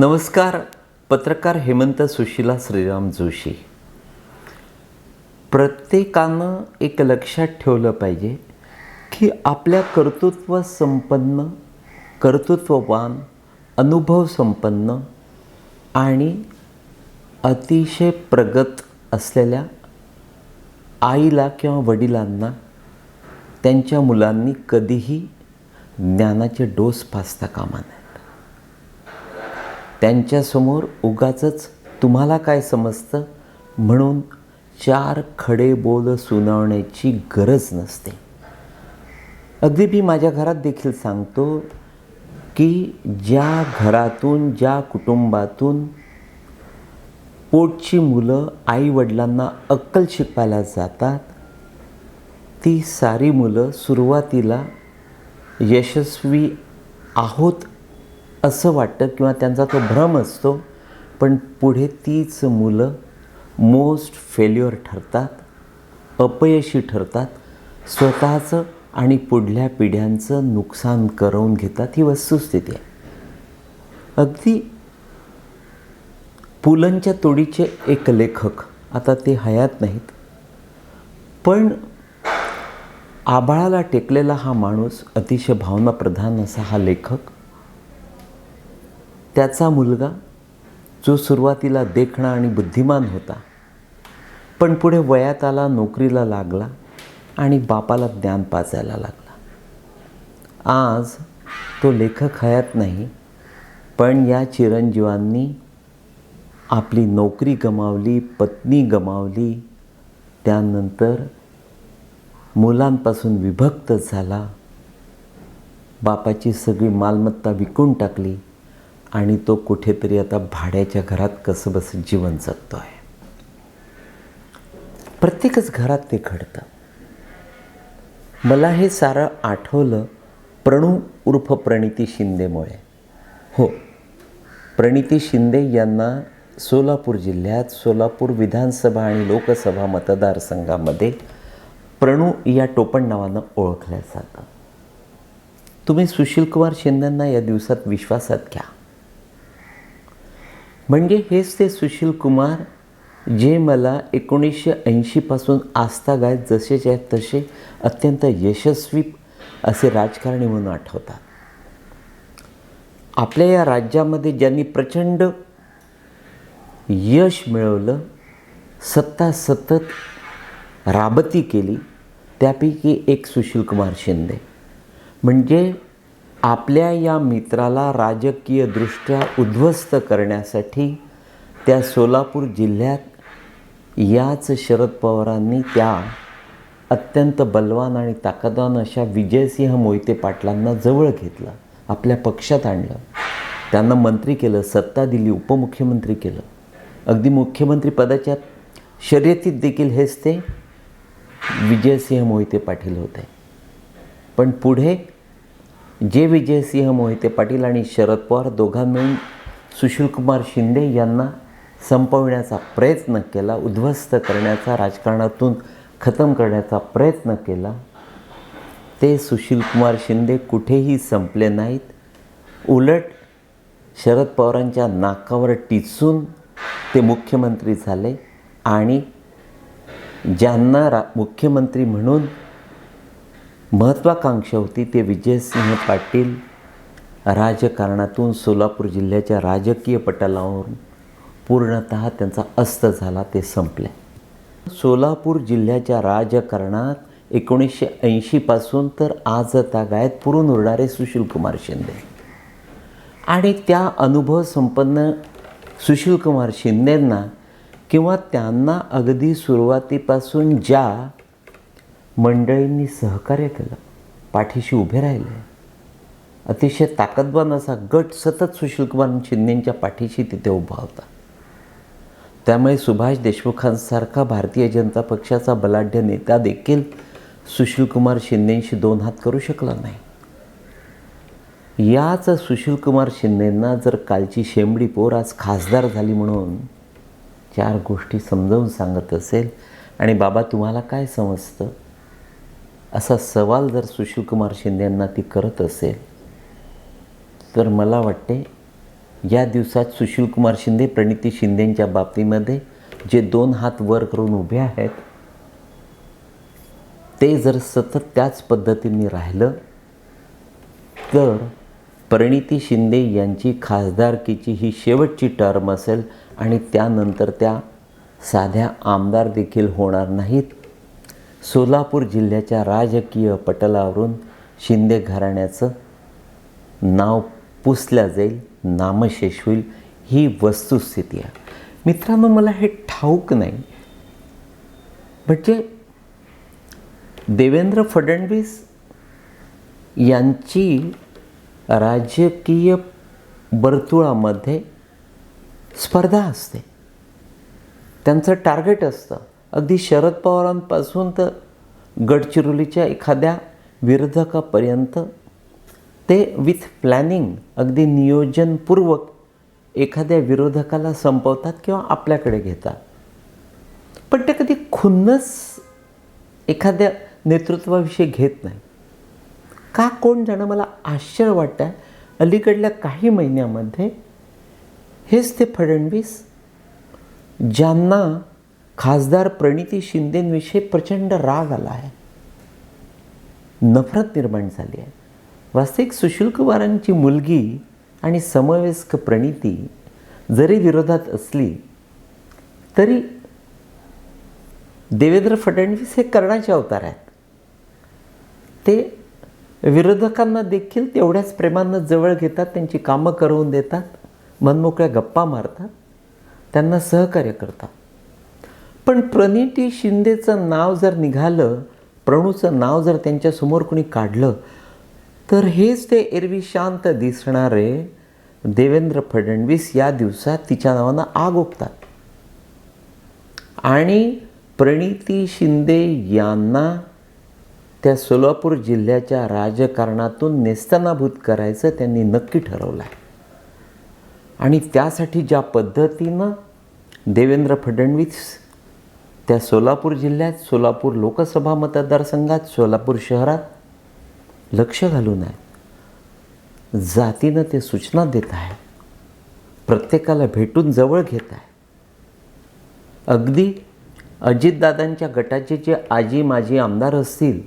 नमस्कार पत्रकार हेमंत सुशीला श्रीराम जोशी. प्रत्येकानं एक लक्षात ठेवलं पाहिजे की आपल्या कर्तृत्व संपन्न कर्तृत्ववान अनुभव संपन्न आणि अतिशय प्रगत असलेल्या आईला किंवा वडिलांना त्यांच्या मुलांनी कधीही ज्ञानाचे डोस पाचता कामा नये. त्यांच्यासमोर उगाचच तुम्हाला काय समजतं? म्हणून चार खडे बोल सुनावण्याची गरज नसते. अगदी मी माझ्या घरात देखील सांगतो की ज्या घरातून ज्या कुटुंबातून पोटची मुलं आईवडिलांना अक्कल शिकवायला जातात ती सारी मुलं सुरुवातीला यशस्वी आहोत असं वाटतं किंवा त्यांचा तो भ्रम असतो पण पुढे तीच मुलं मोस्ट फेल्युअर ठरतात अपयशी ठरतात स्वतःचं आणि पुढल्या पिढ्यांचं नुकसान करवून घेतात ही वस्तुस्थिती आहे. अगदी पुलंच्या तोडीचे एक लेखक आता ते हयात नाहीत पण आभाळाला टेकलेला हा माणूस अतिशय भावनाप्रधान असा हा लेखक त्याचा मुलगा जो सुरुवातीला देखणा आणि बुद्धिमान होता पण पुढे वयात आला नोकरीला लागला आणि बापाला ज्ञान पाचायला लागला. आज तो लेखक हयात नाही पण या चिरंजीवांनी आपली नोकरी गमावली पत्नी गमावली त्यानंतर मुलांपासून विभक्त झाला बापाची सगळी मालमत्ता विकून टाकली आणि तो कुठेतरी आता भाड्याच्या घरात कसं बसं जीवन जगतो आहे प्रत्येकच घरात ते घडतं. मला हे सारं आठवलं प्रणू उर्फ प्रणिती शिंदेमुळे. हो प्रणिती शिंदे यांना सोलापूर जिल्ह्यात सोलापूर विधानसभा आणि लोकसभा मतदारसंघामध्ये प्रणू या टोपण नावानं ओळखल्या जातं तुम्ही सुशीलकुमार शिंदेंना या दिवसात विश्वासात घ्या. म्हणजे हेच ते सुशील कुमार जे मला एकोणीसशे ऐंशीपासून आस्थागायत जसेच्या तसे अत्यंत यशस्वी असे राजकारणी म्हणून आठवतात. आपल्या या राज्यामध्ये ज्यांनी प्रचंड यश मिळवलं सत्ता सतत राबती केली त्यापैकी एक सुशीलकुमार शिंदे. म्हणजे आपल्या या मित्राला राजकीयदृष्ट्या उद्ध्वस्त करण्यासाठी त्या सोलापूर जिल्ह्यात याच शरद पवारांनी त्या अत्यंत बलवान आणि ताकदवान अशा विजयसिंह मोहिते पाटलांना जवळ घेतलं आपल्या पक्षात आणलं. त्यांना मंत्री केलं सत्ता दिली उपमुख्यमंत्री केलं. अगदी मुख्यमंत्री पदाच्या शर्यतीत देखील हेच ते विजयसिंह मोहिते पाटील होते. पण पुढे जे विजयसिंह मोहिते पाटील आणि शरद पवार दोघां मिळून सुशीलकुमार शिंदे यांना संपवण्याचा प्रयत्न केला उद्ध्वस्त करण्याचा राजकारणातून खतम करण्याचा प्रयत्न केला ते सुशीलकुमार शिंदे कुठेही संपले नाहीत. उलट शरद पवारांच्या नाकावर टिचून ते मुख्यमंत्री झाले आणि ज्यांना रा मुख्यमंत्री म्हणून महत्त्वाकांक्षा होती ते विजयसिंह पाटील राजकारणातून सोलापूर जिल्ह्याच्या राजकीय पटलावरून पूर्णत त्यांचा अस्त झाला ते संपले. सोलापूर जिल्ह्याच्या राजकारणात एकोणीसशे ऐंशीपासून तर आज तागायत पुरून उरणारे सुशीलकुमार शिंदे. आणि त्या अनुभव संपन्न सुशीलकुमार शिंदेंना किंवा त्यांना अगदी सुरुवातीपासून ज्या मंडळींनी सहकार्य केलं. पाठीशी उभे राहिले. अतिशय ताकदवान असा गट सतत सुशीलकुमार शिंदेंच्या पाठीशी तिथे उभा होता. त्यामुळे सुभाष देशमुखांसारखा भारतीय जनता पक्षाचा बलाढ्य नेता देखील सुशीलकुमार शिंदेंशी दोन हात करू शकला नाही. याच सुशीलकुमार शिंदेंना जर कालची शेंबडी पोर आज खासदार झाली म्हणून चार गोष्टी समजावून सांगत असेल आणि बाबा तुम्हाला काय समजतं? असा सवाल जर सुशीलकुमार शिंदे यांना ती करत असेल तर मला वाटते या दिवसात सुशीलकुमार शिंदे प्रणिती शिंदेंच्या बाबतीमध्ये जे दोन हात वर करून उभे आहेत ते जर सतत त्याच पद्धतीने राहिलं तर प्रणिती शिंदे यांची खासदारकीची ही शेवटची टर्म असेल आणि त्यानंतर त्या साध्या आमदार देखील होणार नाहीत. सोलापूर जिल्ह्याच्या राजकीय पटलावरून शिंदे घराण्याचं नाव पुसल्या जाईल नामशेष होईल ही वस्तुस्थिती आहे. मित्रांनो मला हे ठाऊक नाही. म्हणजे देवेंद्र फडणवीस यांची राजकीय वर्तुळामध्ये स्पर्धा असते. त्यांचं टार्गेट असतं. अगदी शरद पवारांपासून तर गडचिरोलीच्या एखाद्या विरोधकापर्यंत ते विथ प्लॅनिंग अगदी नियोजनपूर्वक एखाद्या विरोधकाला संपवतात किंवा आपल्याकडे घेतात. पण ते कधी खुन्नस एखाद्या नेतृत्वाविषयी घेत नाही. का कोण जाणं मला आश्चर्य वाटतं आहे अलीकडल्या काही महिन्यामध्ये हेच ते फडणवीस ज्यांना खासदार प्रणिती शिंदेंविषयी प्रचंड राग आला आहे. नफरत निर्माण झाली आहे. वास्तविक सुशुल्कवारांची मुलगी आणि समवयस्क प्रणिती जरी विरोधात असली तरी देवेंद्र फडणवीस हे कर्णाचे अवतार आहेत. ते विरोधकांना देखील तेवढ्याच प्रेमानं जवळ घेतात त्यांची कामं करवून देतात मनमोकळ्या गप्पा मारतात त्यांना सहकार्य करतात. पण प्रणिती शिंदेचं नाव जर निघालं प्रणूचं नाव जर त्यांच्यासमोर कोणी काढलं तर हेच ते एरवी शांत दिसणारे देवेंद्र फडणवीस या दिवसात तिच्या नावानं आग ओकतात. आणि प्रणिती शिंदे यांना त्या सोलापूर जिल्ह्याच्या राजकारणातून नेस्तनाभूत करायचं त्यांनी नक्की ठरवलं आहे आणि त्यासाठी ज्या पद्धतीनं देवेंद्र फडणवीस त्या सोलापूर जिल्ह्यात सोलापूर लोकसभा मतदारसंघात सोलापूर शहरात लक्ष घालून आहे जातीनं ते सूचना देत आहे प्रत्येकाला भेटून जवळ घेत आहे अगदी अजितदादांच्या गटाचे जे आजी माजी आमदार असतील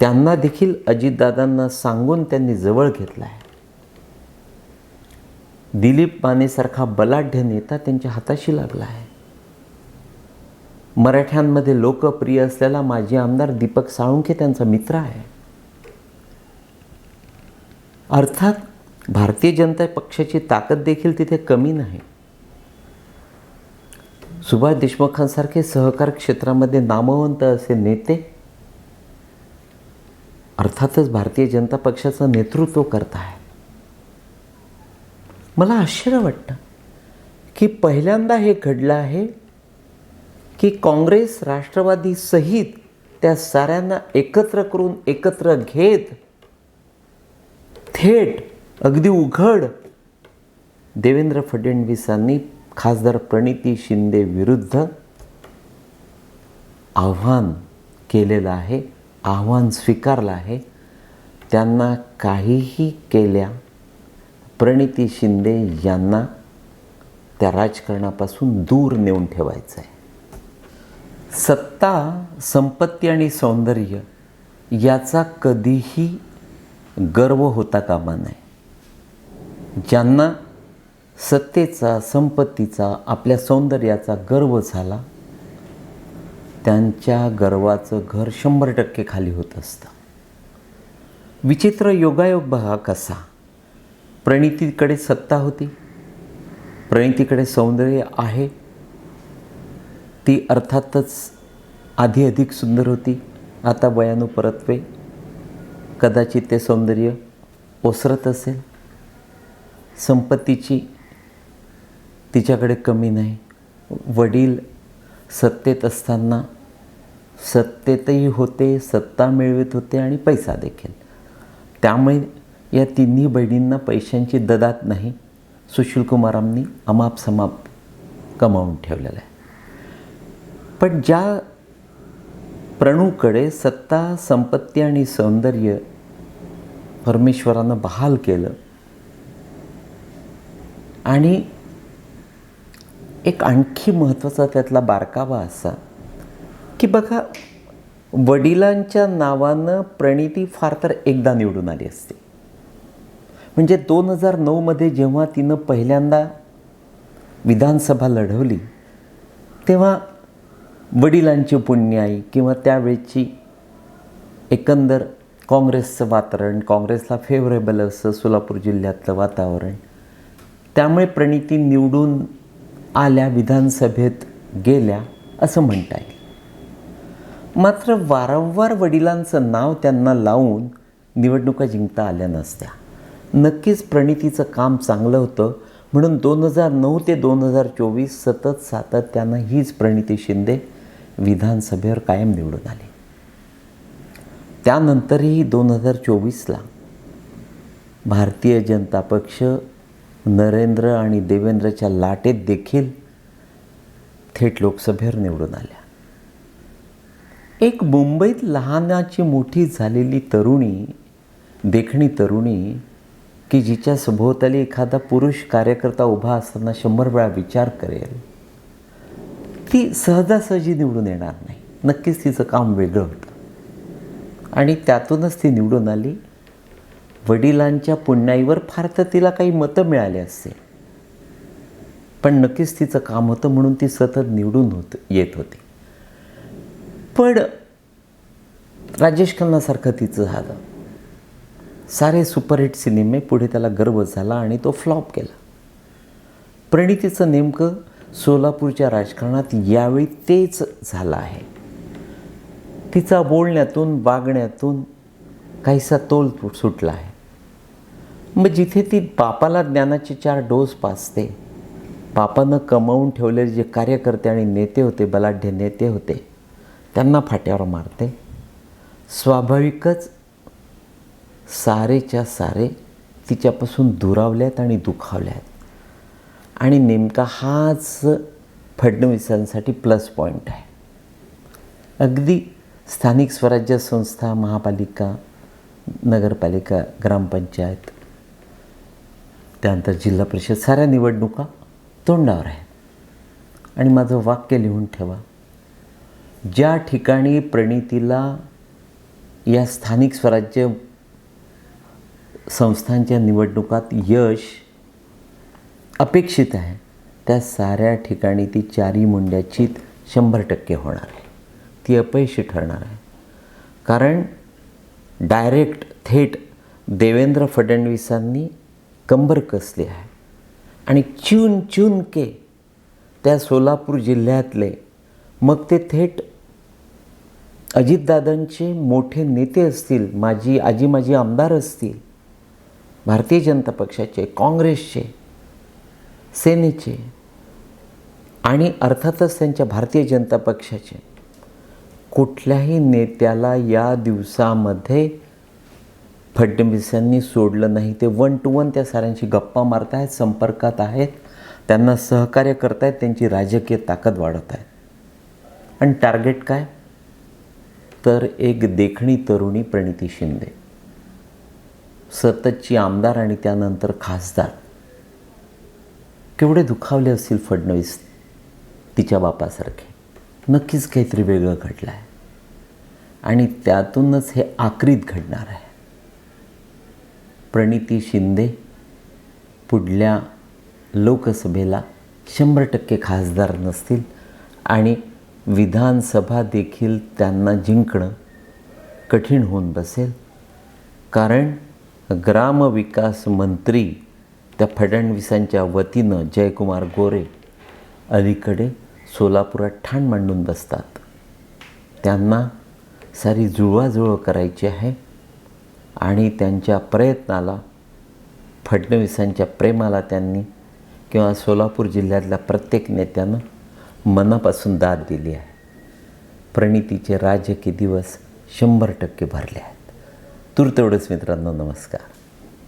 त्यांना देखील अजितदादांना सांगून त्यांनी जवळ घेतला आहे. दिलीप मानेसारखा बलाढ्य नेता त्यांच्या हाताशी लागला आहे. मराठ्यांमध्ये लोकप्रिय असलेला माजी आमदार दीपक साळुंखे त्यांचा मित्र आहे. अर्थात भारतीय जनता पक्षाची ताकद देखील तिथे कमी नाही. सुभाष देशमुखांसारखे सहकार क्षेत्रामध्ये नामवंत असे नेते अर्थातच भारतीय जनता पक्षाचं नेतृत्व करत आहे मला आश्चर्य वाटतं की पहिल्यांदा हे घडलं आहे की काँग्रेस राष्ट्रवादी सहित त्या साऱ्यांना एकत्र करून एकत्र घेत थेट अगदी उघड देवेंद्र फडणवीसांनी खासदार प्रणिती शिंदे विरुद्ध आव्हान केलेलं आहे आव्हान स्वीकारलं आहे. त्यांना काहीही केल्या प्रणिती शिंदे यांना त्या राजकारणापासून दूर नेऊन ठेवायचं आहे सत्ता संपत्ती आणि सौंदर्य याचा कधीही गर्व होता कामा नये. ज्यांना सत्तेचा संपत्तीचा आपल्या सौंदर्याचा गर्व झाला त्यांच्या गर्वाचं घर शंभर टक्के खाली होत असतं. विचित्र योगायोग बघा कसा. प्रणितीकडे सत्ता होती. प्रणितीकडे सौंदर्य आहे. ती अर्थातच आधी अधिक सुंदर होती. आता वयानु वयानुपरत्वे कदाचित ते सौंदर्य ओसरत असेल. संपत्तीची तिच्याकडे कमी नाही. वडील सत्तेत असताना सत्तेतही होते सत्ता मिळवित होते आणि पैसा देखील. त्यामुळे या तिन्ही बहिणींना पैशांची ददात नाही. सुशीलकुमारांनी अमाप समाप कमावून ठेवलेलं आहे. पण ज्या प्रणूकडे सत्ता संपत्ती आणि सौंदर्य परमेश्वरानं बहाल केलं आणि एक आणखी महत्त्वाचा त्यातला बारकावा असा की बघा वडिलांच्या नावानं प्रणिती फार तर एकदा निवडून आली असते. म्हणजे दोन हजार नऊमध्ये जेव्हा तिनं पहिल्यांदा विधानसभा लढवली तेव्हा वडिलांची पुण्याई किंवा त्यावेळची एकंदर काँग्रेसचं वातावरण काँग्रेसला फेवरेबल असं सोलापूर जिल्ह्यातलं वातावरण त्यामुळे प्रणिती निवडून आल्या विधानसभेत गेल्या असं म्हणता येईल. मात्र वारंवार वडिलांचं नाव त्यांना लावून निवडणुका जिंकता आल्या नसत्या. नक्कीच प्रणितीचं काम चांगलं होतं म्हणून दोन हजार नऊ ते दोन हजार चोवीस सतत सातत्यानं हीच प्रणिती शिंदे विधानसभेवर कायम निवडून आले. त्यानंतरही दोन हजार चोवीसला भारतीय जनता पक्ष नरेंद्र आणि देवेंद्रच्या लाटेत देखील थेट लोकसभेवर निवडून आल्या. एक मुंबईत लहानाची मोठी झालेली तरुणी देखणी तरुणी की जिच्या सभोवताली एखादा पुरुष कार्यकर्ता उभा असताना शंभर वेळा विचार करेल ती सहजासहजी निवडून येणार नाही. नक्कीच तिचं काम वेगळं होतं. आणि त्यातूनच ती निवडून आली. वडिलांच्या पुण्याईवर फार तर तिला काही मतं मिळाली असते पण नक्कीच तिचं काम होतं म्हणून ती सतत निवडून होत येत होती. पण राजेश खन्नासारखं तिचं झालं. सारे सुपरहिट सिनेमे पुढे त्याला गर्व झाला आणि तो फ्लॉप केला. प्रणितीचं नेमकं सोलापूरच्या राजकारणात यावेळी तेच झालं आहे. तिचा बोलण्यातून वागण्यातून काहीसा तोल सुटला आहे. मग जिथे ती बापाला ज्ञानाचे चार डोस पाचते बापानं कमावून ठेवलेले जे कार्यकर्ते आणि नेते होते बलाढ्य नेते होते त्यांना फाट्यावर मारते. स्वाभाविकच सारेच्या सारे तिच्यापासून दुरावल्यात आणि दुखावल्यात. आणि नेमका हाच फडणवीसांसाठी प्लस पॉईंट आहे. अगदी स्थानिक स्वराज्य संस्था महापालिका नगरपालिका ग्रामपंचायत त्यानंतर जिल्हा परिषद साऱ्या निवडणुका तोंडावर आहेत. आणि माझं वाक्य लिहून ठेवा ज्या ठिकाणी प्रणितीला या स्थानिक स्वराज्य संस्थांच्या निवडणुकात यश अपेक्षित आहे. त्या साऱ्या ठिकाणी ती चारी मुंड्याची शंभर टक्के होणार आहे. ती अपयशी ठरणार आहे. कारण डायरेक्ट थेट देवेंद्र फडणवीसांनी कंबर कसली आहे. आणि चून चून के त्या सोलापूर जिल्ह्यातले मग ते थेट अजितदादांचे मोठे नेते असतील माझी आजी माझी आमदार असतील भारतीय जनता पक्षाचे काँग्रेसचे सेनेचे आणि अर्थातच त्यांच्या भारतीय जनता पक्षाचे कुठल्याही नेत्याला या दिवसामध्ये फडणवीसांनी सोडलं नाही. ते वन टू वन त्या साऱ्यांशी गप्पा मारत आहेत संपर्कात आहेत त्यांना सहकार्य करत आहेत त्यांची राजकीय ताकद वाढत आहेत. आणि टार्गेट काय? तर एक देखणी तरुणी प्रणिती शिंदे. सततची आमदार आणि त्यानंतर खासदार. केवढे दुखावले असतील फडणवीस तिच्या बापासारखे. नक्कीच काहीतरी वेगळं घडलं आहे आणि त्यातूनच हे आक्रीत घडणार आहे. प्रणिती शिंदे पुढल्या लोकसभेला शंभर टक्के खासदार नसतील आणि विधानसभा देखील त्यांना जिंकणं कठीण होऊन बसेल. कारण ग्रामविकास मंत्री त्या फडणवीसांच्या वतीनं जयकुमार गोरे अलीकडे सोलापुरात ठाण मांडून बसतात. त्यांना सारी जुळवाजुळव करायची आहे आणि त्यांच्या प्रयत्नाला फडणवीसांच्या प्रेमाला त्यांनी किंवा सोलापूर जिल्ह्यातल्या प्रत्येक नेत्यानं मनापासून दाद दिली आहे. प्रणितीचे राजकीय दिवस शंभर टक्के भरले आहेत. तूर तेवढंच मित्रांनो नमस्कार.